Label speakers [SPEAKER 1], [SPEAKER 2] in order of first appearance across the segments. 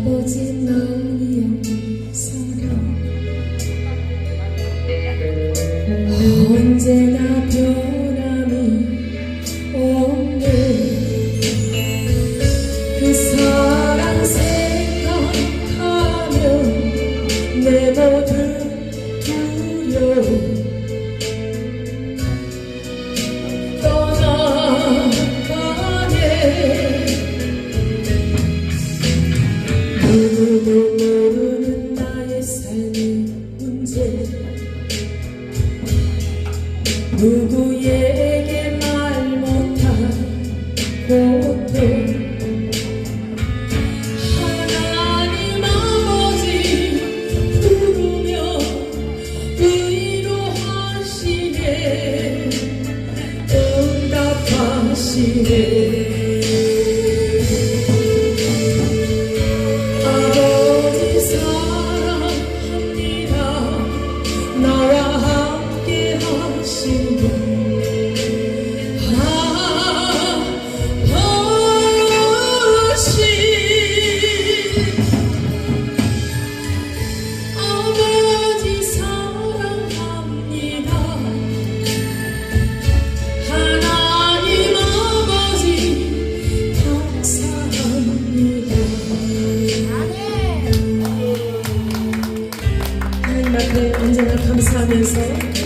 [SPEAKER 1] 아버지 널 위한 사 누구에게 말 못한 고통. 하나님 아버지 부르며 위로하시네. 응답하시네.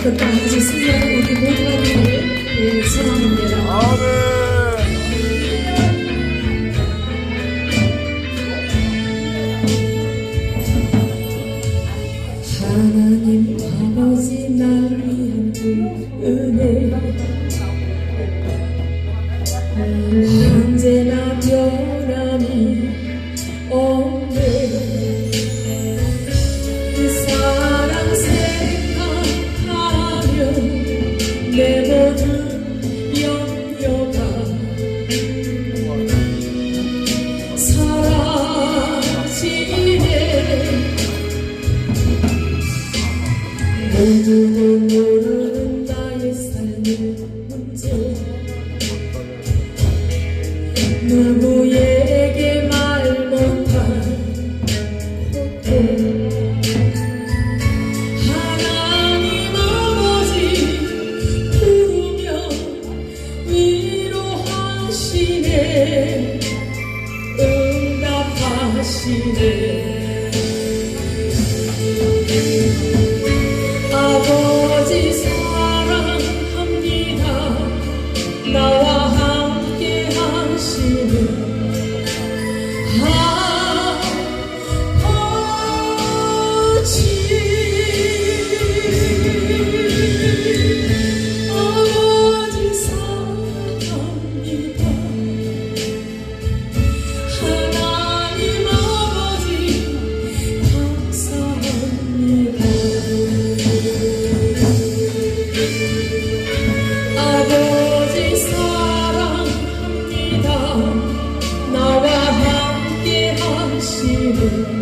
[SPEAKER 1] Hatta müzesiz ya da orada boyutlarla sanat ünlüleri 모두도 모르는 나의 삶의 문제 누구에게 말 못한 고통 하나님 아버지 부르며 위로하시네 응답하시네 you.